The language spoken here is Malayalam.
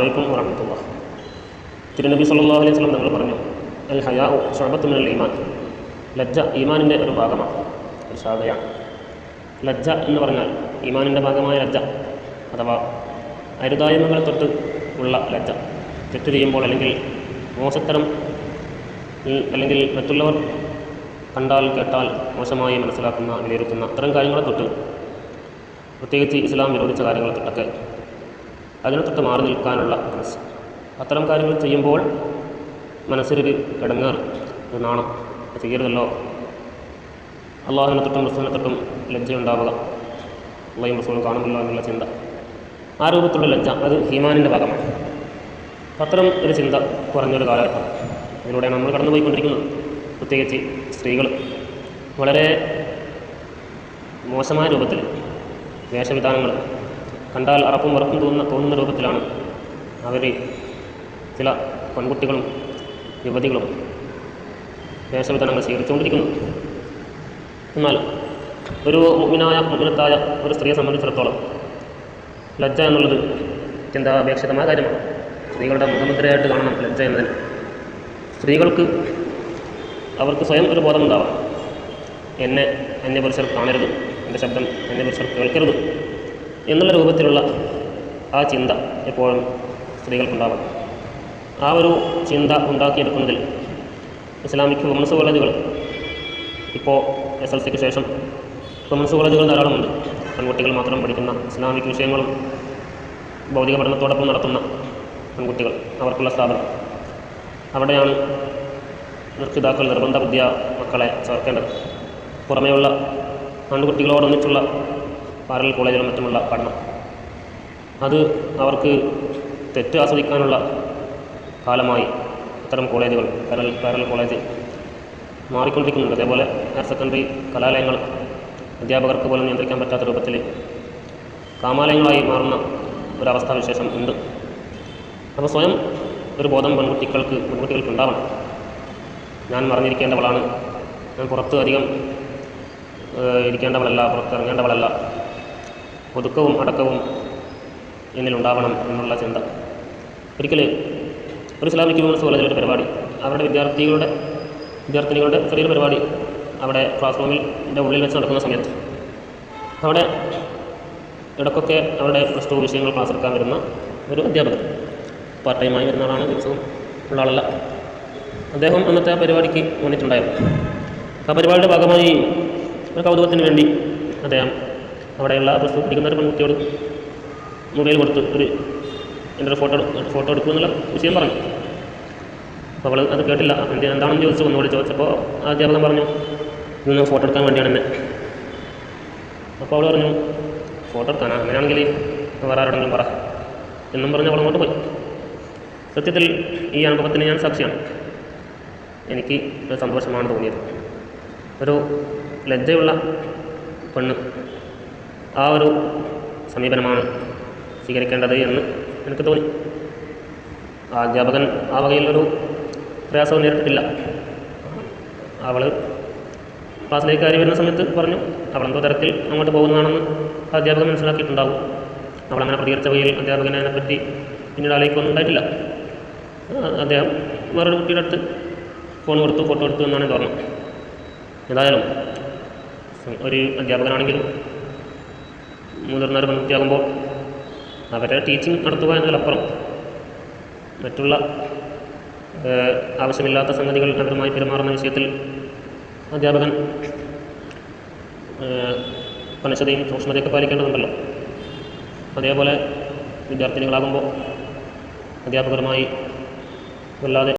വലൈക്കും വറഹമത്തുള്ള തിരുനബി സല്ലല്ലാഹു അലൈഹി വസല്ലം നിങ്ങൾ പറഞ്ഞു അൽ ഹയാഉ ഷുഅബത്തു മിനൽ ഈമാൻ. ലജ്ജ ഈമാനിന്റെ ഒരു ഭാഗമാണ് ഒരു ശാഖയാണ്. ലജ്ജ എന്ന് പറഞ്ഞാൽ ഈമാനിന്റെ ഭാഗമായ ലജ്ജ അഥവാ അരുതായ്മകളെ തൊട്ട് ഉള്ള ലജ്ജ. തെറ്റ് ചെയ്യുമ്പോൾ അല്ലെങ്കിൽ മോശത്തരം അല്ലെങ്കിൽ മറ്റുള്ളവർ കണ്ടാൽ കേട്ടാൽ മോശമായി മനസ്സിലാക്കുന്ന വിലയിരുത്തുന്ന അത്തരം കാര്യങ്ങളെ തൊട്ട് പ്രത്യേകിച്ച് ഇസ്ലാം വിരോധിച്ച കാര്യങ്ങളെ തൊട്ടൊക്കെ അതിനെ തൊട്ട് മാറി നിൽക്കാനുള്ള മനസ്സ്. അത്തരം കാര്യങ്ങൾ ചെയ്യുമ്പോൾ മനസ്സിലൊരു കിടങ്ങാറ്. ഒരു നാണം ചെയ്യരുതല്ലോ. അള്ളാഹുവിനെ തൊട്ടും റസൂലിനെ തൊട്ടും ലജ്ജയുണ്ടാവുക. അള്ളയും റസൂലും കാണുമല്ലോ എന്നുള്ള ചിന്ത. ആ രൂപത്തിലുള്ള ലജ്ജ അത് ഹീമാനിന്റെ ഭാഗമാണ്. അത്തരം ഒരു ചിന്ത കുറഞ്ഞൊരു കാലഘട്ടം. അതിലൂടെയാണ് നമ്മൾ കടന്നുപോയിക്കൊണ്ടിരിക്കുന്നത്. പ്രത്യേകിച്ച് സ്ത്രീകൾ. വളരെ മോശമായ രൂപത്തിൽ വേഷവിധാനങ്ങൾ കണ്ടാൽ അറപ്പും ഉറപ്പും തോന്നുന്ന തോന്നുന്ന രൂപത്തിലാണ് അവർ ചില പെൺകുട്ടികളും യുവതികളും വേഷവിധാനങ്ങൾ സ്വീകരിച്ചുകൊണ്ടിരിക്കുന്നു. എന്നാൽ ഒരു മുഗ്നായ മുഗ്നത്തായ ഒരു സ്ത്രീയെ സംബന്ധിച്ചിടത്തോളം ലജ്ജ എന്നുള്ളത് ചിന്താപേക്ഷിതമായ കാര്യമാണ്. സ്ത്രീകളുടെ മുഖമുദ്രയായിട്ട് കാണണം ലജ്ജ എന്നതിന്. സ്ത്രീകൾക്ക് അവർക്ക് സ്വയം ഒരു ബോധമുണ്ടാവാം എന്നെ അന്യപുരുഷർ കാണരുത്. എന്റെ ശബ്ദം അന്യപുരുഷർ കേൾക്കരുത്. എന്നുള്ള രൂപത്തിലുള്ള ആ ചിന്ത എപ്പോഴും സ്ത്രീകൾക്കുണ്ടാവണം. ആ ഒരു ചിന്ത ഉണ്ടാക്കിയെടുക്കുന്നതിൽ ഇസ്ലാമിക് വുമൻസ് കോളേജുകൾ ഇപ്പോൾ എസ് എൽ സിക്ക് ശേഷം വുമൻസ് കോളേജുകൾ ധാരാളമുണ്ട്. പെൺകുട്ടികൾ മാത്രം പഠിക്കുന്ന ഇസ്ലാമിക് വിഷയങ്ങളും ഭൗതിക പഠനത്തോടൊപ്പം നടത്തുന്ന പെൺകുട്ടികൾ അവർക്കുള്ള സ്ഥാപനം. അവിടെയാണ് നിർത്തിതാക്കൾ നിർബന്ധ ബുദ്ധിയ മക്കളെ ചേർക്കേണ്ടത്. പുറമേയുള്ള ആൺകുട്ടികളോടൊന്നിച്ചുള്ള പാരൽ കോളേജിലും മറ്റുമുള്ള പഠനം. അത് അവർക്ക് തെറ്റ് ആസ്വദിക്കാനുള്ള കാലമായി അത്തരം കോളേജുകൾ പാരൽ പാരൽ കോളേജ് മാറിക്കൊണ്ടിരിക്കുന്നുണ്ട്. അതേപോലെ ഹയർ സെക്കൻഡറി കലാലയങ്ങൾ അധ്യാപകർക്ക് പോലും നിയന്ത്രിക്കാൻ പറ്റാത്ത രൂപത്തിൽ കാമാലയങ്ങളായി മാറുന്ന ഒരവസ്ഥാവിശേഷം ഉണ്ട്. അപ്പോൾ സ്വയം ഒരു ബോധം പെൺകുട്ടികൾക്ക് പെൺകുട്ടികൾക്ക് ഉണ്ടാവണം. ഞാൻ മറിഞ്ഞിരിക്കേണ്ടവളാണ്. ഞാൻ പുറത്ത് അധികം ഇരിക്കേണ്ടവളല്ല പുറത്ത് ഇറങ്ങേണ്ടവളല്ല. ഒതുക്കവും അടക്കവും എന്നിലുണ്ടാവണം എന്നുള്ള ചിന്ത. ഒരിക്കൽ ഒരു ഇസ്ലാമിക് യൂണിവേഴ്സ് കോളേജിലൊരു പരിപാടി അവരുടെ വിദ്യാർത്ഥികളുടെ വിദ്യാർത്ഥിനികളുടെ ചെറിയൊരു പരിപാടി അവിടെ ക്ലാസ് റൂമിന്റെ ഉള്ളിൽ വെച്ച് നടക്കുന്ന സമയത്ത്. അവിടെ ഇടയ്ക്കൊക്കെ അവരുടെ പ്ലസ് ടു വിഷയങ്ങൾ ക്ലാസ് എടുക്കാൻ വരുന്ന ഒരു അധ്യാപകൻ. പാർട്ട് ടൈമായി വരുന്ന ആളാണ് ദിവസവും ഉള്ള ആളല്ല. അദ്ദേഹം അന്നത്തെ ആ പരിപാടിക്ക് വന്നിട്ടുണ്ടായിരുന്നു. ആ പരിപാടിയുടെ ഭാഗമായി ഒരു കൗതുകത്തിന് വേണ്ടി അദ്ദേഹം അവിടെയുള്ള പ്ലസ് ടു പഠിക്കുന്ന ഒരു പെൺകുട്ടിയോട് മൊബൈൽ കൊടുത്ത് ഒരു എന്റെ ഒരു ഫോട്ടോ ഫോട്ടോ എടുക്കും എന്നുള്ള വിഷയം പറഞ്ഞു. അപ്പോൾ അവൾ അത് കേട്ടില്ല. എന്ത് എന്താണെന്ന് ചോദിച്ചു. ഒന്നുകൂടി ചോദിച്ചപ്പോൾ അധ്യാപകൻ പറഞ്ഞു ഇന്ന് ഫോട്ടോ എടുക്കാൻ വേണ്ടിയാണ് എന്നെ. അപ്പോൾ അവൾ പറഞ്ഞു ഫോട്ടോ എടുക്കാനാ? അങ്ങനെയാണെങ്കിൽ വേറെ ആരോടെങ്കിലും പറ. എന്നും പറഞ്ഞ് അവൾ അങ്ങോട്ട് പോയി. സത്യത്തിൽ ഈ അനുഭവത്തിന് ഞാൻ സാക്ഷിയാണ്. എനിക്ക് ഒരു സന്തോഷമാണ് തോന്നിയത്. ഒരു ലജ്ജയുള്ള പെണ്ണ് ആ ഒരു സമീപനമാണ് സ്വീകരിക്കേണ്ടത് എന്ന് എനിക്ക് തോന്നി. ആ അധ്യാപകൻ ആ വകയിലൊരു പ്രയാസവും നേരിട്ടിട്ടില്ല. അവൾ ക്ലാസ്സിലേക്ക് കയറി വരുന്ന സമയത്ത് പറഞ്ഞു അവളെന്തോ തരത്തിൽ അങ്ങോട്ട് പോകുന്നതാണെന്ന് അധ്യാപകൻ മനസ്സിലാക്കിയിട്ടുണ്ടാവും. അവളങ്ങനെ പ്രതികരിച്ച വകയിൽ അധ്യാപകനെ അതിനെപ്പറ്റി പിന്നീട് ആലോചിക്കൊന്നും ഉണ്ടായിട്ടില്ല. അദ്ദേഹം വേറൊരു കുട്ടിയുടെ അടുത്ത് ഫോൺ കൊടുത്തു ഫോട്ടോ എടുത്തു എന്നാണ് പറഞ്ഞത് ഏതായാലും ഒരു അധ്യാപകനാണെങ്കിലും മുതിർന്ന ഒരു പെൺകുട്ടിയാകുമ്പോൾ അവരെ ടീച്ചിങ് നടത്തുക എന്നതിലപ്പുറം മറ്റുള്ള ആവശ്യമില്ലാത്ത സംഗതികൾ അവരുമായി പെരുമാറുന്ന വിഷയത്തിൽ അധ്യാപകൻ പനശതയും സൂക്ഷ്മതയൊക്കെ പാലിക്കേണ്ടതുണ്ടല്ലോ. അതേപോലെ വിദ്യാർത്ഥിനികളാകുമ്പോൾ അധ്യാപകരുമായി വല്ലാതെ